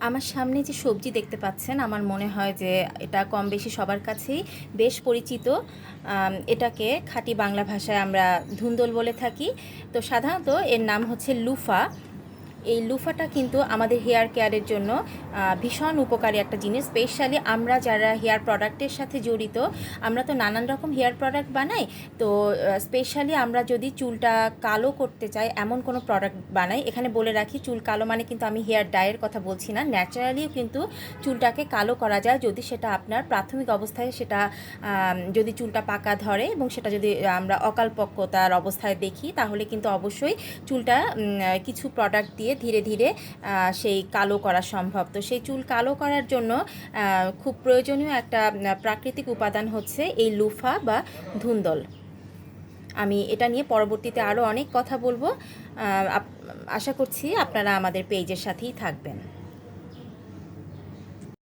আমার সামনে যে সবজি দেখতে পাচ্ছেন, আমার মনে হয় যে এটা কম বেশি সবার কাছেই বেশ পরিচিত। এটাকে খাঁটি বাংলা ভাষায় আমরা ধুন্দল বলে থাকি। তো সাধারণত এর নাম হচ্ছে লুফা। এই লুফাটা কিন্তু আমাদের হেয়ার কেয়ারের জন্য ভীষণ উপকারী একটা জিনিস। স্পেশালি আমরা যারা হেয়ার প্রোডাক্টের সাথে জড়িত, আমরা তো নানান রকম হেয়ার প্রোডাক্ট বানাই। তো স্পেশালি আমরা যদি চুলটা কালো করতে চাই, এমন কোনো প্রোডাক্ট বানাই, এখানে বলে রাখি চুল কালো মানে কিন্তু আমি হেয়ার ডায়ের কথা বলছি না। ন্যাচারালিও কিন্তু চুলটাকে কালো করা যায় যদি সেটা আপনার প্রাথমিক অবস্থায় সেটা যদি চুলটা পাকা ধরে এবং সেটা যদি আমরা অকালপক্কতার অবস্থায় দেখি, তাহলে কিন্তু অবশ্যই চুলটা কিছু প্রোডাক্ট দিয়ে ধীরে ধীরে সেই কালো করা সম্ভব। তো সেই চুল কালো করার জন্য খুব প্রয়োজনীয় একটা প্রাকৃতিক উপাদান হচ্ছে এই লুফা বা ধুন্দল। আমি এটা নিয়ে পরবর্তীতে আরও অনেক কথা বলব। আশা করছি আপনারা আমাদের পেজের সাথেই থাকবেন।